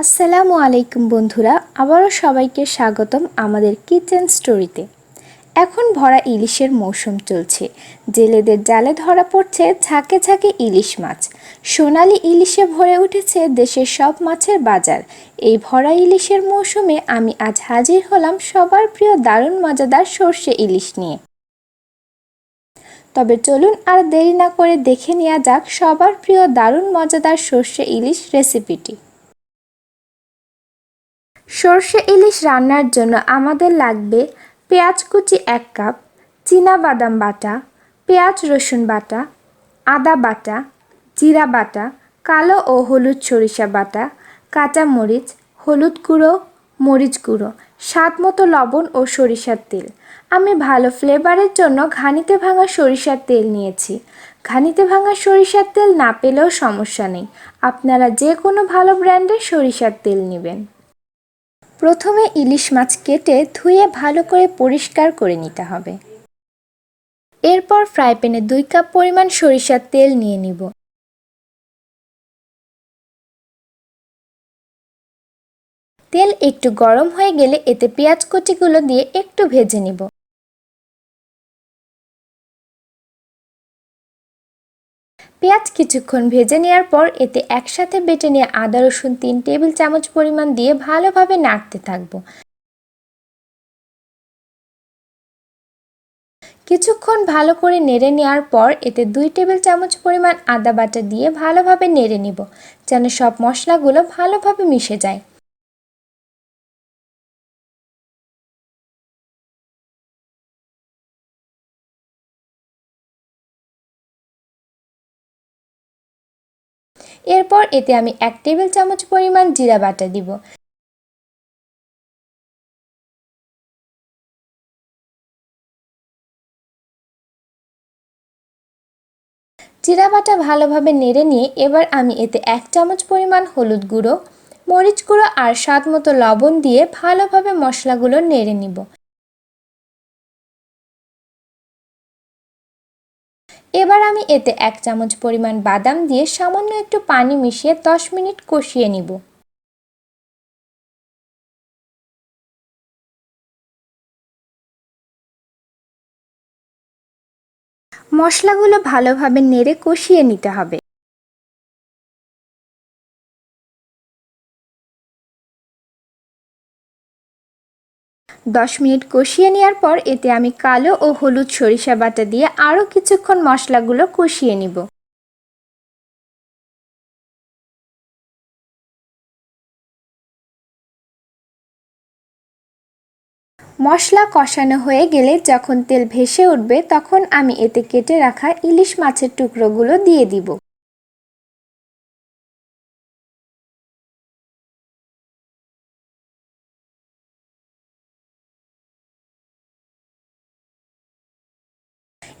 আসসালামু আলাইকুম বন্ধুরা, আবারও সবাইকে স্বাগতম আমাদের কিচেন স্টোরিতে। এখন ভরা ইলিশের মৌসুম চলছে। জেলেদের জালে ধরা পড়ছে ঝাঁকে ঝাঁকে ইলিশ মাছ। সোনালি ইলিশে ভরে উঠেছে দেশের সব মাছের বাজার। এই ভরা ইলিশের মৌসুমে আমি আজ হাজির হলাম সবার প্রিয় দারুণ মজাদার সর্ষে ইলিশ নিয়ে। তবে চলুন আর দেরি না করে দেখে নেওয়া যাক সবার প্রিয় দারুণ মজাদার সর্ষে ইলিশ রেসিপিটি। সর্ষে ইলিশ রান্নার জন্য আমাদের লাগবে পেঁয়াজ কুচি এক কাপ বাদাম বাটা, পেঁয়াজ রসুন বাটা, আদা বাটা, জিরা বাটা, কালো ও হলুদ সরিষা বাটা, কাঁচা মরিচ, হলুদ গুঁড়ো, মরিচ গুঁড়ো, স্বাদ মতো লবণ ও সরিষার তেল। আমি ভালো ফ্লেভারের জন্য ঘানিতে ভাঙা সরিষার তেল নিয়েছি। ঘানিতে ভাঙা সরিষার তেল না পেলেও সমস্যা নেই। আপনারা যে কোনো ভালো ব্র্যান্ডের সরিষার তেল নেবেন। প্রথমে ইলিশ মাছ কেটে ধুয়ে ভালো করে পরিষ্কার করে নিতে হবে। এরপর ফ্রাই প্যানে দুই কাপ পরিমাণ সরিষার তেল নিয়ে নিব। তেল একটু গরম হয়ে গেলে এতে পেঁয়াজ কুচিগুলো দিয়ে একটু ভেজে নিব। পেঁয়াজ কিছুক্ষণ ভেজে নেওয়ার পর এতে একসাথে বেটে নিয়ে আদা, রসুন তিন টেবিল চামচ পরিমাণ দিয়ে ভালোভাবে নাড়তে থাকব। কিছুক্ষণ ভালো করে নেড়ে নেওয়ার পর এতে দুই টেবিল চামচ পরিমাণ আদা বাটা দিয়ে ভালোভাবে নেড়ে নিব, যেন সব মশলাগুলো ভালোভাবে মিশে যায়। এরপর এতে আমি এক টেবিল চামচ পরিমাণ জিরা বাটা দিব। জিরা বাটা ভালোভাবে নেড়ে নিয়ে এবার আমি এতে এক চামচ পরিমাণ হলুদ গুঁড়ো, মরিচ গুঁড়ো আর স্বাদ মতো লবণ দিয়ে ভালোভাবে মশলাগুলো নেড়ে নিব। এবার আমি এতে এক চামচ পরিমাণ বাদাম দিয়ে সামান্য একটু পানি মিশিয়ে দশ মিনিট কষিয়ে নিব। মশলাগুলো ভালোভাবে নেড়ে কষিয়ে নিতে হবে। দশ মিনিট কষিয়ে নেওয়ার পর এতে আমি কালো ও হলুদ সরিষা বাটা দিয়ে আরও কিছুক্ষণ মশলাগুলো কষিয়ে নিব। মশলা কষানো হয়ে গেলে যখন তেল ভেসে উঠবে তখন আমি এতে কেটে রাখা ইলিশ মাছের টুকরোগুলো দিয়ে দিব।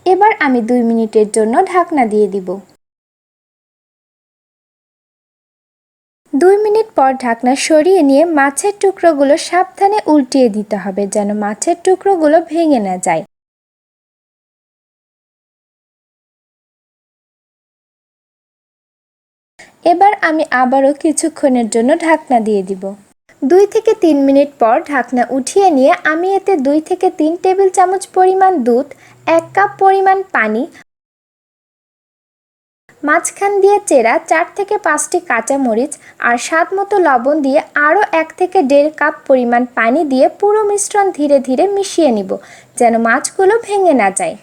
এবার আমি দুই মিনিটের জন্য ঢাকনা দিয়ে দিব। দুই মিনিট পর ঢাকনা সরিয়ে নিয়ে মাছের টুকরোগুলো সাবধানে উল্টিয়ে দিতে হবে যেন মাছের টুকরোগুলো ভেঙে না যায়। এবার আমি আবারও কিছুক্ষণের জন্য ঢাকনা দিয়ে দিব। দুই থেকে তিন মিনিট পর ঢাকনা উঠিয়ে নিয়ে আমি এতে দুই থেকে তিন টেবিল চামচ পরিমাণ দুধ এক কাপ পরিমাণ পানি, মাঝখান দিয়ে চেরা চার থেকে পাঁচটি কাঁচামরিচ আর স্বাদ মতো লবণ দিয়ে আরও এক থেকে দেড় কাপ পরিমাণ পানি দিয়ে পুরো মিশ্রণ ধীরে ধীরে মিশিয়ে নিব, যেন মাছগুলো ভেঙে না যায়।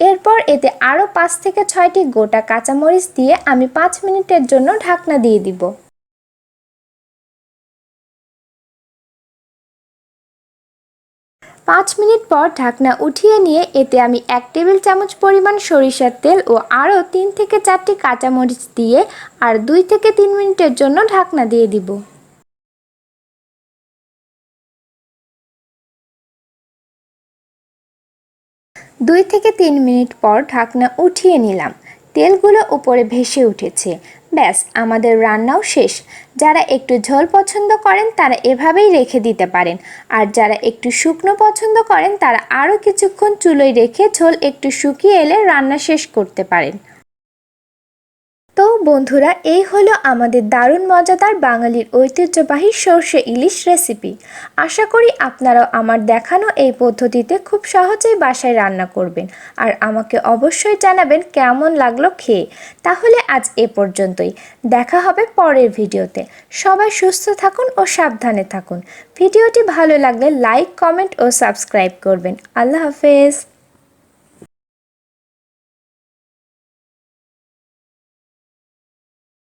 এরপর এতে আরও পাঁচ থেকে ছয়টি গোটা কাঁচামরিচ দিয়ে আমি পাঁচ মিনিটের জন্য ঢাকনা দিয়ে দিব। পাঁচ মিনিট পর ঢাকনা উঠিয়ে নিয়ে এতে আমি এক টেবিল চামচ পরিমাণ সরিষার তেল ও আরও তিন থেকে চারটি কাঁচামরিচ দিয়ে আর দুই থেকে তিন মিনিটের জন্য ঢাকনা দিয়ে দিব। দুই থেকে তিন মিনিট পর ঢাকনা উঠিয়ে নিলাম। তেলগুলো উপরে ভেসে উঠেছে। ব্যাস, আমাদের রান্নাও শেষ। যারা একটু ঝোল পছন্দ করেন, তারা এভাবেই রেখে দিতে পারেন। আর যারা একটু শুকনো পছন্দ করেন, তারা আরও কিছুক্ষণ চুলোয় রেখে ঝোল একটু শুকিয়ে এলে রান্না শেষ করতে পারেন। বন্ধুরা, এই হলো আমাদের দারুণ মজাদার বাঙালির ঐতিহ্যবাহী সর্ষে ইলিশ রেসিপি। আশা করি আপনারাও আমার দেখানো এই পদ্ধতিতে খুব সহজেই বাসায় রান্না করবেন আর আমাকে অবশ্যই জানাবেন কেমন লাগল খেয়ে। তাহলে আজ এ পর্যন্তই। দেখা হবে পরের ভিডিওতে। সবাই সুস্থ থাকুন ও সাবধানে থাকুন। ভিডিওটি ভালো লাগলে লাইক, কমেন্ট ও সাবস্ক্রাইব করবেন। আল্লাহ হাফেজ।